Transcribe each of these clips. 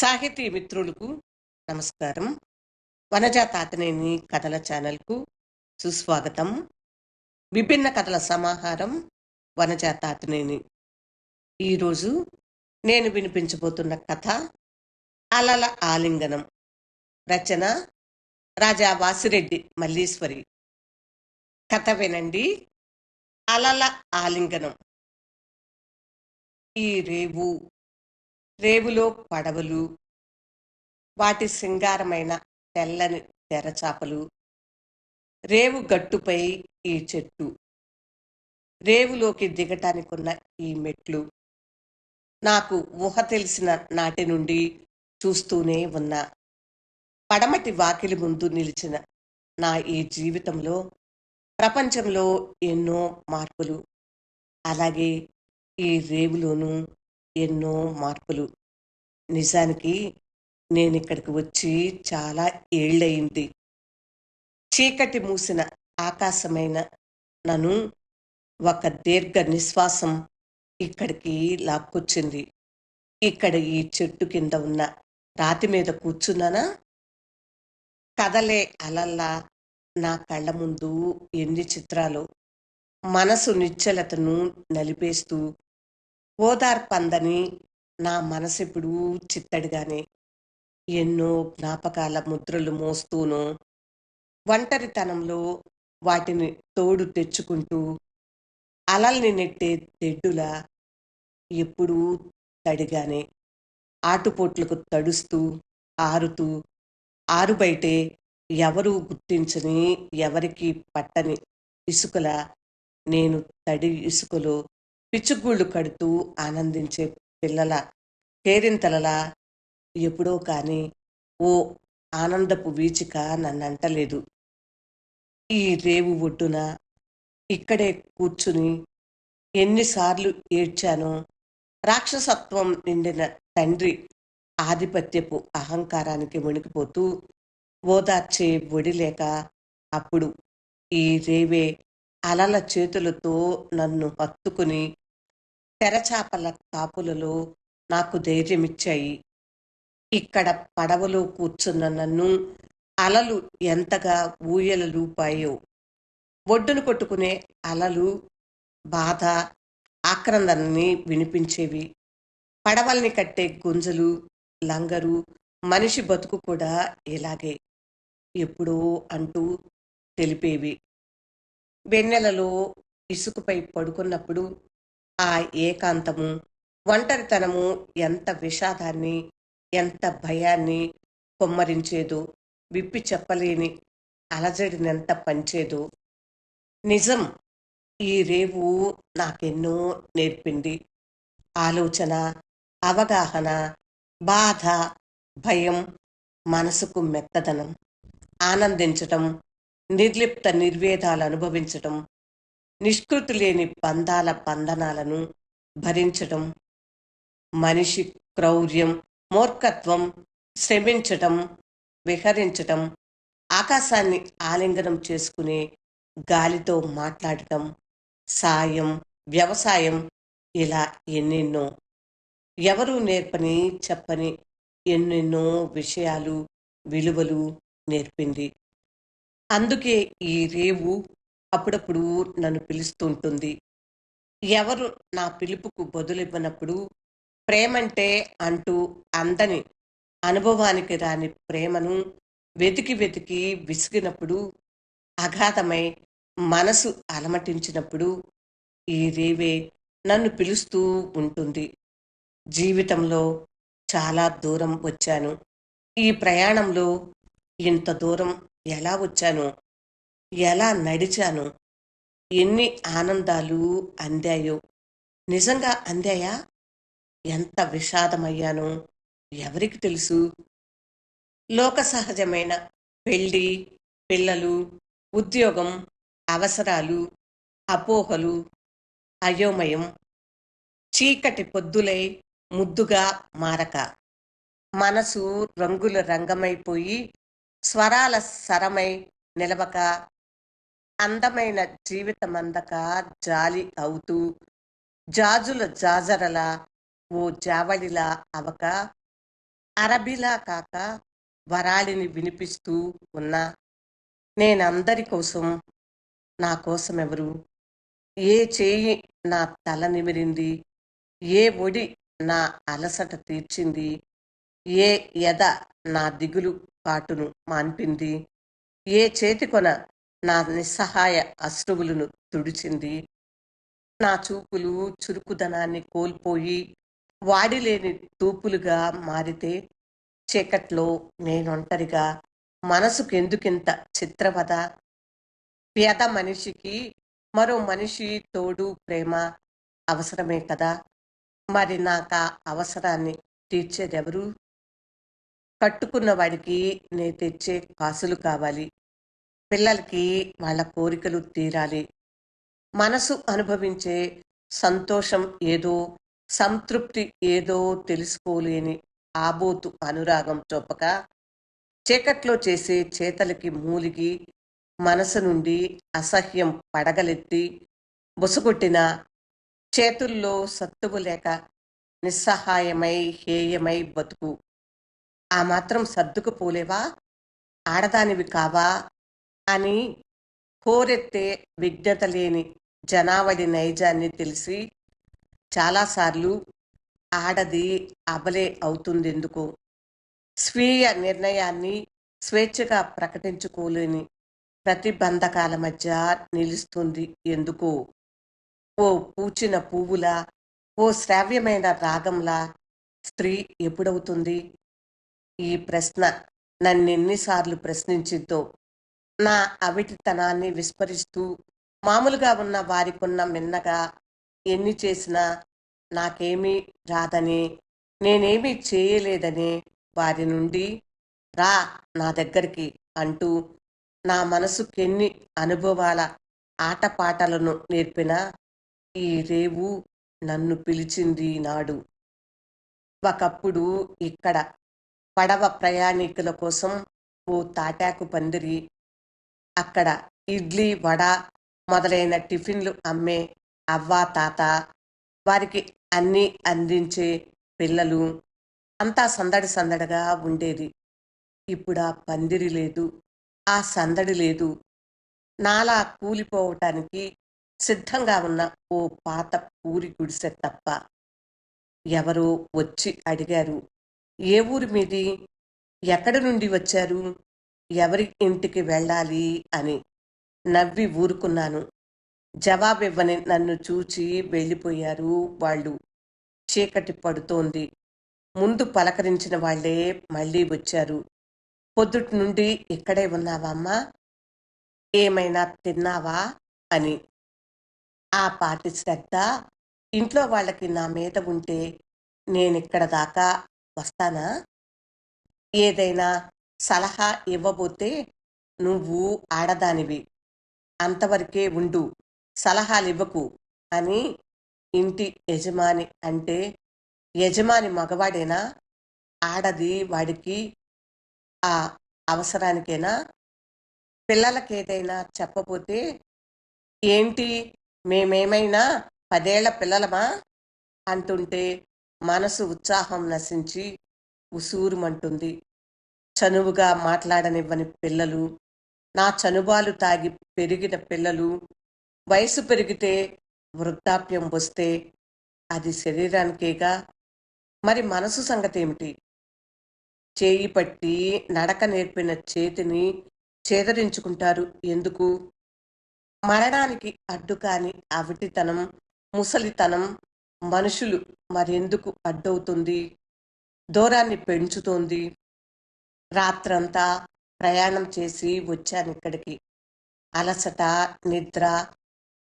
సాహితీ మిత్రులకు నమస్కారం. వనజా తాతనేని కథల ఛానల్కు సుస్వాగతం. విభిన్న కథల సమాహారం వనజా తాతనేని ఈరోజు నేను వినిపించబోతున్న కథ అలల ఆలింగనం. రచన రాజా వాసిరెడ్డి మల్లీశ్వరి. కథ వినండి. అలల ఆలింగనం. ఈ రేవు రేవులో పడవలు వాటి శృంగారమైన తెల్లని తెరచాపలు రేవు గట్టుపై ఈ చెట్టు రేవులోకి దిగటానికున్న ఈ మెట్లు. నాకు ఊహ తెలిసిన నాటి నుండి చూస్తూనే ఉన్నా. పడమటి వాకిలి ముందు నిలిచిన నా ఈ జీవితంలో ప్రపంచంలో ఎన్నో మార్పులు. అలాగే ఈ రేవులోనూ ఎన్నో మార్పులు. నిజానికి నేను ఇక్కడికి వచ్చి చాలా ఏళ్ళయింది. చీకటి మూసిన ఆకాశమైన నన్ను ఒక దీర్ఘ నిశ్వాసం ఇక్కడికి లాక్కొచ్చింది. ఇక్కడ ఈ చెట్టు కింద ఉన్న రాతి మీద కూర్చున్నానా? కదలే అలల్లా నా కళ్ళ ముందు ఎన్ని చిత్రాలు. మనసు నిశ్చలతను నలిపేస్తూ ఓదార్పందని నా మనసిప్పుడు చిత్తడిగానే ఎన్నో జ్ఞాపకాల ముద్రలు మోస్తూను ఒంటరితనంలో వాటిని తోడు తెచ్చుకుంటూ అలల్ని నెట్టే తెడ్డులా ఎప్పుడూ తడిగానే ఆటుపోట్లకు తడుస్తూ ఆరుతూ ఆరుబయటే ఎవరూ గుర్తించని ఎవరికి పట్టని ఇసుకల నేను తడి ఇసుకలో పిచ్చుగూళ్ళు కడుతూ ఆనందించే పిల్లల కేరింతలలా ఎప్పుడో కాని ఓ ఆనందపు వీచిక నన్నంటలేదు. ఈ రేవు ఒడ్డున ఇక్కడే కూర్చుని ఎన్నిసార్లు ఏడ్చానో రాక్షసత్వం నిండిన తండ్రి ఆధిపత్యపు అహంకారానికి వణికిపోతూ ఓదార్చే ఒడి లేక అప్పుడు ఈ రేవే అలల చేతులతో నన్ను హత్తుకుని తెరచాపల కాపులలో నాకు ధైర్యమిచ్చాయి. ఇక్కడ పడవలో కూర్చున్న నన్ను అలలు ఎంతగా ఊయలలూపాయో ఒడ్డును కొట్టుకునే అలలు బాధ ఆక్రందనని వినిపించేవి. పడవల్ని కట్టే గుంజలు లంగరు మనిషి బతుకు కూడా ఇలాగే ఎప్పుడో అంటూ తెలిపేవి. వెన్నెలలో ఇసుకపై పడుకున్నప్పుడు ఆ ఏకాంతము ఒంటరితనము ఎంత విషాదాన్ని ఎంత భయాన్ని కొమ్మరించేదో విప్పి చెప్పలేని అలజడినెంత పంచేదో. నిజం ఈ రేవు నాకెన్నో నేర్పింది. ఆలోచన అవగాహన బాధ భయం మనసుకు మెత్తదనం ఆనందించటం నిర్లిప్త నిర్వేదాలు అనుభవించటం నిష్కృతి లేని పందాల పందనాలను భరించటం మనిషి క్రౌర్యం మూర్ఖత్వం శ్రమించటం విహరించటం ఆకాశాన్ని ఆలింగనం చేసుకునే గాలితో మాట్లాడటం సాయం వ్యవసాయం ఇలా ఎన్నెన్నో ఎవరూ నేర్పని చెప్పని ఎన్నెన్నో విషయాలు విలువలు నేర్పింది. అందుకే ఈ రేవు అప్పుడప్పుడు నన్ను పిలుస్తుంటుంది. ఎవరు నా పిలుపుకు బదులివ్వనప్పుడు ప్రేమంటే అంటూ అందని అనుభవానికి రాని ప్రేమను వెతికి వెతికి విసిగినప్పుడు అగాధమై మనసు అలమటించినప్పుడు ఈ రేవే నన్ను పిలుస్తూ ఉంటుంది. జీవితంలో చాలా దూరం వచ్చాను. ఈ ప్రయాణంలో ఇంత దూరం ఎలా వచ్చాను? ఎలా నడిచాను? ఎన్ని ఆనందాలు అందాయో. నిజంగా అందాయా? ఎంత విషాదమయ్యానో ఎవరికి తెలుసు? లోక సహజమైన పెళ్ళి పిల్లలు ఉద్యోగం అవసరాలు అపోహలు అయోమయం చీకటి పొద్దులై ముద్దుగా మారక. మనసు రంగుల రంగమైపోయి స్వరాల సరమై నిలవక అందమైన జీవితమందక జాలి అవుతూ జాజుల జాజరల ఓ జావళిలా అవక అరబిలా కాక వరాళిని వినిపిస్తూ ఉన్నా నేనందరి కోసం నా కోసం ఎవరు? ఏ చేయి నా తల నిమిరింది? ఏ ఒడి నా అలసట తీర్చింది? ఏ ఎద నా దిగులు కాటును మాన్పింది? ఏ చేతికొన నా నిస్సహాయ అశ్రువులను తుడిచింది. నా చూపులు చురుకుదనాన్ని కోల్పోయి వాడిలేని తూపులుగా మారితే చీకట్లో నేనొంటరిగా మనసుకెందుకింత చిత్రవద? పేద మనిషికి మరో మనిషి తోడు ప్రేమ అవసరమే కదా? మరి నాకు ఆ అవసరాన్ని తీర్చేదెవరు? కట్టుకున్న వాడికి నే తెచ్చే కాసులు కావాలి. పిల్లలకి వాళ్ళ కోరికలు తీరాలి. మనసు అనుభవించే సంతోషం ఏదో సంతృప్తి ఏదో తెలుసుకోలేని ఆబోతు అనురాగం చొప్పక చీకట్లో చేసే చేతలకి మూలిగి మనసు నుండి అసహ్యం పడగలెత్తి బుసగొట్టిన చేతుల్లో సత్తువు లేక నిస్సహాయమై హేయమై బతుకు. ఆ మాత్రం సర్దుకుపోలేవా? ఆడదానివి కావా? అని కోరెత్తే విజ్ఞత లేని జనావళి నైజాన్ని తెలిసి చాలాసార్లు ఆడది అబలే అవుతుందెందుకు? స్వీయ నిర్ణయాన్ని స్వేచ్ఛగా ప్రకటించుకోలేని ప్రతిబంధకాల మధ్య నిలుస్తుంది ఎందుకు? ఓ పూచిన పువ్వులా ఓ శ్రావ్యమైన రాగంలా స్త్రీ ఎప్పుడవుతుంది? ఈ ప్రశ్న నన్నెన్నిసార్లు ప్రశ్నించిద్దో నా అవిటితనాన్ని విస్మరిస్తూ మామూలుగా ఉన్న వారికున్న మిన్నగా ఎన్ని చేసినా నాకేమీ రాదని నేనేమీ చేయలేదని వారి నుండి రా నా దగ్గరికి అంటూ నా మనసుకెన్ని అనుభవాల ఆటపాటలను నేర్పిన ఈ రేవు నన్ను పిలిచింది నాడు. ఒకప్పుడు ఇక్కడ పడవ ప్రయాణికుల కోసం ఓ తాటాకు పందిరి అక్కడ ఇడ్లీ వడ మొదలైన టిఫిన్లు అమ్మే అవ్వ తాత వారికి అన్నీ అందించే పిల్లలు. అంతా సందడి సందడిగా ఉండేది. ఇప్పుడు ఆ పందిరి లేదు ఆ సందడి లేదు. నాలా కూలిపోవటానికి సిద్ధంగా ఉన్న ఓ పాత పూరి గుడిసె తప్ప ఎవరో వచ్చి అడిగారు ఏ ఊరి మీది? ఎక్కడి నుండి వచ్చారు? ఎవరి ఇంటికి వెళ్ళాలి అని నవ్వి ఊరుకున్నాను. జవాబివ్వని నన్ను చూచి వెళ్ళిపోయారు వాళ్ళు. చీకటి పడుతోంది. ముందు పలకరించిన వాళ్ళే మళ్ళీ వచ్చారు. పొద్దుటి నుండి ఇక్కడే ఉన్నావమ్మా ఏమైనా తిన్నావా? అని. ఆ పాటి శ్రద్ధ ఇంట్లో వాళ్ళకి నా మీద ఉంటే నేనిక్కడ దాకా వస్తానా? ఏదైనా సలహా ఇవ్వబోతే నువ్వు ఆడదానివి. అంతవరకే ఉండు. సలహాలు ఇవ్వకు. అని ఇంటి యజమాని అంటే యజమాని మగవాడేనా ఆడది వాడికి ఆ అవసరానికేనా పిల్లలకేదైనా చెప్పబోతే ఏంటి మేమేమైనా పదేళ్ళ పిల్లలమా? అంటుంటే మనసు ఉత్సాహం నశించి ఉసూరుమంటుంది. చనువుగా మాట్లాడనివ్వని పిల్లలు నా చనుబాలు తాగి పెరిగిన పిల్లలు వయసు పెరిగితే వృద్ధాప్యం వస్తే అది శరీరానికేగా? మరి మనసు సంగతి ఏమిటి చేయి పట్టి నడక నేర్పిన చేతిని చేదరించుకుంటారు ఎందుకు? మరణానికి అడ్డుకాని అవిటితనం ముసలితనం మనుషులు మరెందుకు అడ్డవుతుంది? దూరాన్ని పెంచుతోంది. రాత్రంతా ప్రయాణం చేసి వచ్చాను ఇక్కడికి. అలసట నిద్ర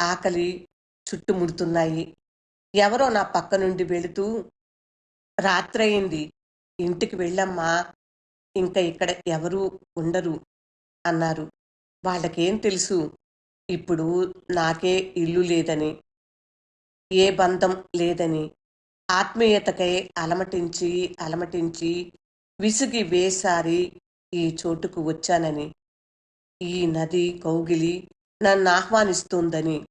ఆకలి చుట్టుముడుతున్నాయి. ఎవరో నా పక్క నుండి వెళుతూ రాత్రయింది ఇంటికి వెళ్ళమ్మా ఇంకా ఇక్కడ ఎవరు ఉండరు అన్నారు. వాళ్ళకేం తెలుసు ఇప్పుడు నాకే ఇల్లు లేదని ఏ బంధం లేదని. ఆత్మీయతకై అలమటించి అలమటించి విసిగి వేసారి ఈ చోటుకు వచ్చానని. ఈ నది కౌగిలి నన్ను ఆహ్వానిస్తోందని.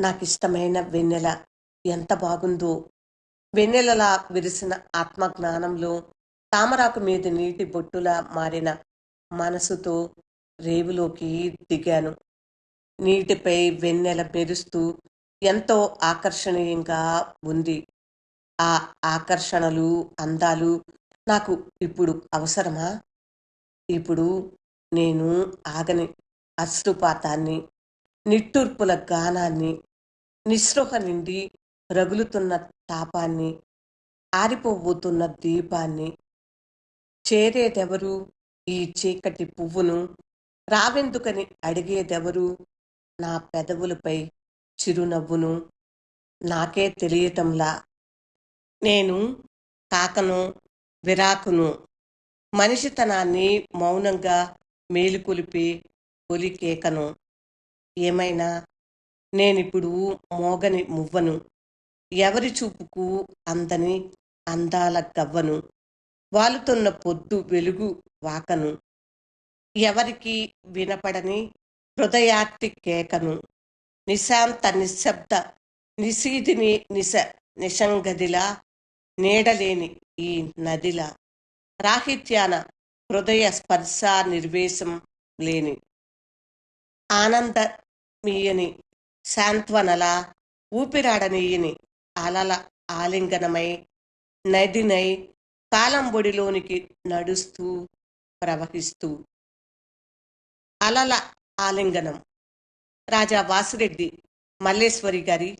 నాకిష్టమైన వెన్నెల ఎంత బాగుందో. వెన్నెలలా విరిసిన ఆత్మజ్ఞానంలో తామరాకు మీద నీటి బొట్టులా మారిన మనసుతో రేవులోకి దిగాను. నీటిపై వెన్నెల మెరుస్తూ ఎంతో ఆకర్షణీయంగా ఉంది. ఆ ఆకర్షణలు అందాలు నాకు ఇప్పుడు అవసరమా? ఇప్పుడు నేను ఆగని అశ్రుపాతాన్ని నిట్టూర్పుల గానాన్ని నిస్పృహ నిండి రగులుతున్న తాపాన్ని ఆరిపోబోతున్న దీపాన్ని చేరేదెవరు? ఈ చీకటి పువ్వును రావెందుకని అడిగేదెవరు? నా పెదవులపై చిరునవ్వును నాకే తెలియటంలా. నేను కాకను విరాకును మనిషితనాన్ని మౌనంగా మేలుకొలిపి ఒలికేకను. ఏమైనా? నేనిప్పుడు మోగని మువ్వను. ఎవరి చూపుకు అందని అందాల గవ్వను వాలుతున్న పొద్దు వెలుగు వాకను. ఎవరికి వినపడని హృదయార్తి కేకను. నిశాంత నిశ్శబ్ద నిశీదిని నిశ నిశంగదిలా నీడలేని ఈ నదిల రాహిత్యాన హృదయ స్పర్శ నిర్వేశం లేని ఆనందమీయని శాంత్వనల ఊపిరాడనీయని అలల ఆలింగనమై నదినై కాలంబొడిలోనికి నడుస్తూ ప్రవహిస్తూ. అలల ఆలింగనం. రాజా వాసిరెడ్డి మల్లేశ్వరి గారి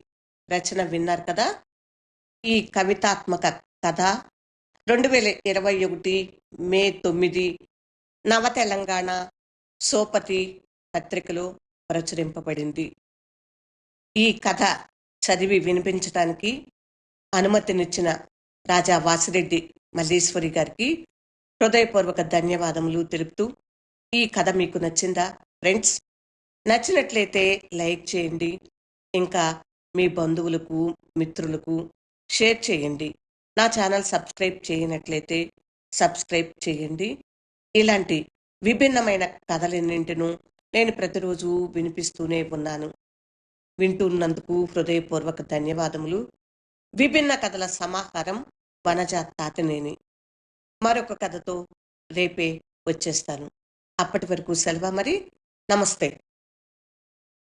రచన విన్నారు కదా? ఈ కవితాత్మక కథ రెండు వేల ఇరవై ఒకటి మే తొమ్మిది నవ తెలంగాణ సోపతి పత్రికలో ప్రచురింపబడింది. ఈ కథ చదివి వినిపించడానికి అనుమతినిచ్చిన రాజా వాసిరెడ్డి మల్లీశ్వరి గారికి హృదయపూర్వక ధన్యవాదములు తెలుపుతూ ఈ కథ మీకు నచ్చిందా? ఫ్రెండ్స్ నచ్చినట్లయితే లైక్ చేయండి. ఇంకా మీ బంధువులకు మిత్రులకు షేర్ చేయండి. నా ఛానల్ సబ్స్క్రైబ్ చేయనట్లయితే సబ్స్క్రైబ్ చేయండి. ఇలాంటి విభిన్నమైన కథలన్నింటినూ నేను ప్రతిరోజు వినిపిస్తూనే ఉన్నాను. వింటున్నందుకు హృదయపూర్వక ధన్యవాదములు. విభిన్న కథల సమాహారం వనజ తాతనేని. మరొక కథతో రేపే వచ్చేస్తాను. అప్పటి వరకు సెలవు మరి. నమస్తే.